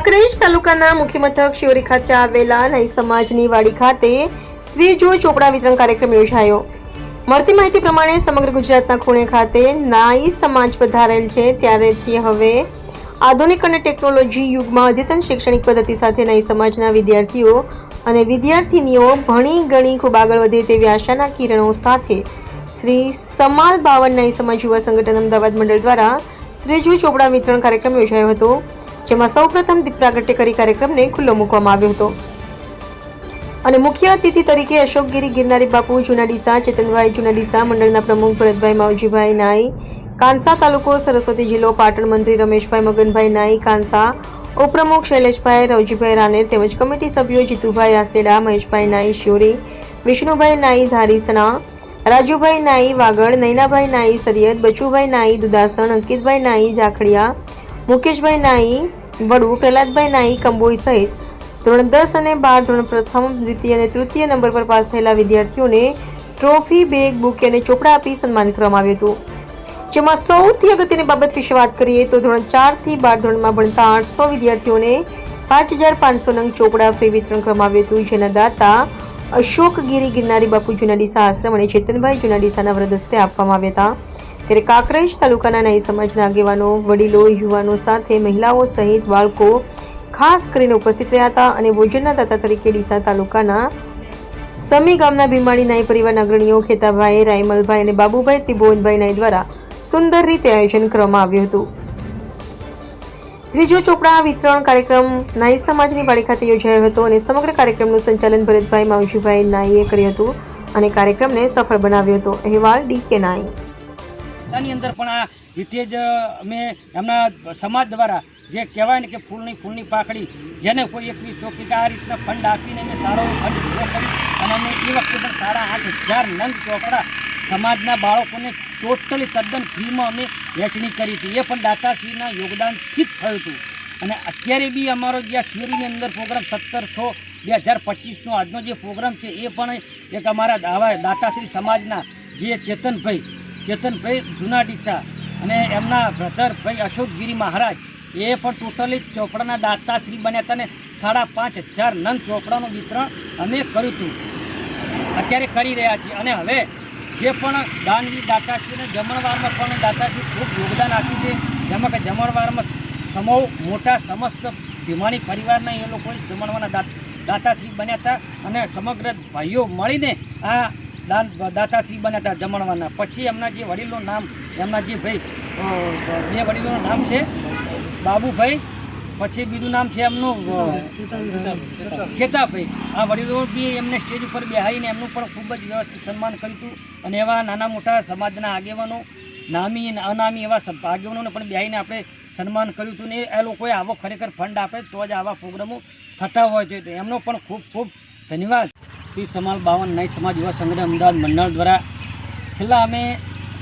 કાંકરેજ તાલુકાના મુખ્ય મથક શિવરી ખાતે આવેલા નાઈ સમાજની વાડી ખાતે ત્રીજો ચોપડા વિતરણ કાર્યક્રમ યોજાયો. મળતી માહિતી પ્રમાણે સમગ્ર ગુજરાતના ખૂણે ખાતે નાઈ સમાજ પધારેલ છે. ત્યારેથી હવે આધુનિક અને ટેકનોલોજી યુગમાં અદ્યતન શૈક્ષણિક પદ્ધતિ સાથે નાઈ સમાજના વિદ્યાર્થીઓ અને વિદ્યાર્થીનીઓ ભણી ગણી ખૂબ આગળ વધે તેવી આશાના કિરણો સાથે શ્રી સમાલ બાવન નાઈ સમાજ યુવા સંગઠન અમદાવાદ મંડળ દ્વારા ત્રીજું ચોપડા વિતરણ કાર્યક્રમ યોજાયો હતો. જેમાં સૌપ્રથમ દીપ પ્રાગટ્ય કરી કાર્યક્રમને ખુલ્લો મૂકવામાં આવ્યો હતો. અને મુખ્ય અતિથિ તરીકે અશોકગીરી ગિરનારી બાપુ જૂના ચેતનભાઈ જૂના મંડળના પ્રમુખ ભરતભાઈ માવજીભાઈ નાઈ, કાંસા તાલુકો સરસ્વતી જિલ્લો પાટણ મંત્રી રમેશભાઈ મગનભાઈ નાઈ, કાંસા ઉપપ્રમુખ શૈલેષભાઈ રવજીભાઈ રાનેર તેમજ કમિટી સભ્યો જીતુભાઈ આસેડા, મહેશભાઈ નાઈ શ્યોરી, વિષ્ણુભાઈ નાઈ ધારીસણા, રાજુભાઈ નાઈ વાગડ, નૈનાભાઈ નાઈ સરિયદ બચુભાઈ નાઈ દુદાસણ, અંકિતભાઈ નાઈ જાખડિયા મુકેશભાઈ નાઈ, વડુ પ્રહલાદભાઈ નાઈ, કંબોઈ સહિત ધોરણ દસ અને બાર ધોરણ પ્રથમ, દ્વિતીય અને તૃતીય નંબર પર પાસ થયેલા વિદ્યાર્થીઓને ટ્રોફી બેગ બુક અને ચોપડા આપી સન્માનિત કરવામાં આવ્યું હતું. જેમાં સૌથી અગત્યની બાબત વિશે વાત કરીએ તો ધોરણ ચારથી બાર ધોરણમાં ભણતા આઠસો વિદ્યાર્થીઓને પાંચ હજાર પાંચસો નંગ ચોપડા ફ્રી વિતરણ કરવામાં આવ્યું હતું. જેના દાતા અશોકગીરી ગિરનારી બાપુ જુનાડીસા આશ્રમ અને ચેતનભાઈ જુનાડીસાના વ્રદસ્તે આપવામાં આવ્યા હતા. ત્યારે કાંકરેજ તાલુકાના નાઈ સમાજના આગેવાનો, વડીલો, યુવાનો સાથે મહિલાઓ સહિત બાળકો ખાસ કરીને ઉપસ્થિત રહ્યા હતા અને ભોજનના દાતા તરીકે ડીસા તાલુકાના સમી ગામના ભીમાળી નાઈ પરિવારના અગ્રણીઓ ખેતાભાઈ, રાયમલભાઈ અને બાબુભાઈ ત્રિભુવનભાઈ નાઈ દ્વારા સુંદર રીતે આયોજન કરવામાં આવ્યું હતું. ત્રીજો ચોપડા વિતરણ કાર્યક્રમ નાઈ સમાજની વાડી ખાતે યોજાયો હતો અને સમગ્ર કાર્યક્રમનું સંચાલન ભરતભાઈ માવજીભાઈ નાઈએ કર્યું હતું અને કાર્યક્રમને સફળ બનાવ્યો હતો. અહેવાલ ડી કે નાઈ. આની અંદર પણ આ રીતે જ અમે એમના સમાજ દ્વારા જે કહેવાય ને કે ફૂલની ફૂલની પાકડી જેને કોઈ એકવી ચોકી આ રીતના ફંડ આપીને અમે સારો ફંડ ઊભો કરી અને અમે એ વખતે પણ સાડા આઠ હજાર નંગ ચોપડા સમાજના બાળકોને ટોટલી તદ્દન ફ્રીમાં અમે વહેંચણી કરી હતી. એ પણ દાતાશ્રીના યોગદાનથી જ થયું હતું. અને અત્યારે બી અમારો જે આ શિવરીની અંદર પ્રોગ્રામ સત્તર છ બે હજાર પચીસનો આજનો જે પ્રોગ્રામ છે, એ પણ એક અમારા દાવા દાતાશ્રી સમાજના જે ચેતનભાઈ ચેતનભાઈ જૂના ડીસા અને એમના બ્રધર ભાઈ અશોકગીરી મહારાજ, એ પણ ટોટલી ચોપડાના દાતાશ્રી બન્યા હતા ને સાડા પાંચ હજાર નન ચોપડાનું વિતરણ અમે કર્યું હતું. અત્યારે કરી રહ્યા છીએ અને હવે જે પણ દાનવી દાતાશ્રીને જમણવારમાં પણ દાતાશ્રી ખૂબ યોગદાન આપ્યું છે. જેમાં કે જમણવારમાં સમૂહ મોટા સમસ્ત ભીમાણી પરિવારના એ લોકો જમણવાના દાતા, દાતાશ્રી બન્યા હતા અને સમગ્ર ભાઈઓ મળીને આ દાન દાતાશ્રી બન્યા હતા જમણવાના પછી એમના જે વડીલનું નામ, એમના જે ભાઈ બે વડીલોનું નામ છે, બાબુભાઈ, પછી બીજું નામ છે એમનું ખેતાભાઈ. આ વડીલો બી એમને સ્ટેજ ઉપર બેહાડીને એમનું પણ ખૂબ જ વ્યવસ્થિત સન્માન કર્યું હતું. અને એવા નાના મોટા સમાજના આગેવાનો, નામી અને અનામી એવા આગેવાનોને પણ બેહાડીને આપણે સન્માન કર્યું હતું. ને એ લોકોએ આવો ખરેખર ફંડ આપે તો જ આવા પ્રોગ્રામો થતા હોય છે. એમનો પણ ખૂબ ખૂબ ધન્યવાદ. શ્રી સમાલ બાવન નાઈ સમાજ યુવા સંગઠન અમદાવાદ મંડળ દ્વારા છેલ્લા અમે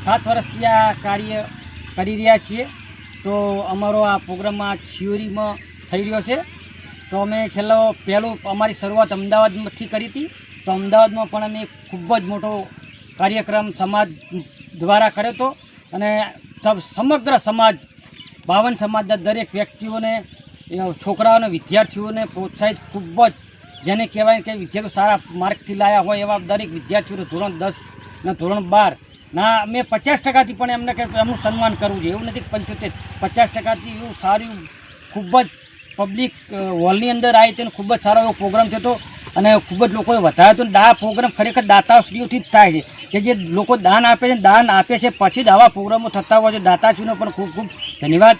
સાત વર્ષથી આ કાર્ય કરી રહ્યા છીએ. તો અમારો આ પ્રોગ્રામ આ થિયોરીમાં થઈ રહ્યો છે. તો અમે છેલ્લો પહેલું અમારી શરૂઆત અમદાવાદમાંથી કરી હતી. તો અમદાવાદમાં પણ અમે ખૂબ જ મોટો કાર્યક્રમ સમાજ દ્વારા કર્યો હતો. અને સમગ્ર સમાજ, બાવન સમાજના દરેક વ્યક્તિઓને છોકરાઓને, વિદ્યાર્થીઓને પ્રોત્સાહિત ખૂબ જ જેને કહેવાય કે વિદ્યાર્થીઓ સારા માર્કથી લાયા હોય એવા દરેક વિદ્યાર્થીઓને ધોરણ દસ ને ધોરણ બાર. ના, અમે પચાસ ટકાથી પણ એમને કે એમનું સન્માન કરવું જોઈએ. એવું નથી પંચોતેર, પચાસ ટકાથી એવું સારું, ખૂબ જ પબ્લિક હોલની અંદર આવી તેનો ખૂબ જ સારો એવો પ્રોગ્રામ થયો અને ખૂબ જ લોકોએ વધાર્યો હતો. દા પ્રોગ્રામ ખરેખર દાતાશ્રીઓથી જ થાય છે. કે જે લોકો દાન આપે છે દાન આપે છે, પછી જ આવા પ્રોગ્રામો થતા હોય છે. દાતાશ્રીનો પણ ખૂબ ખૂબ ધન્યવાદ.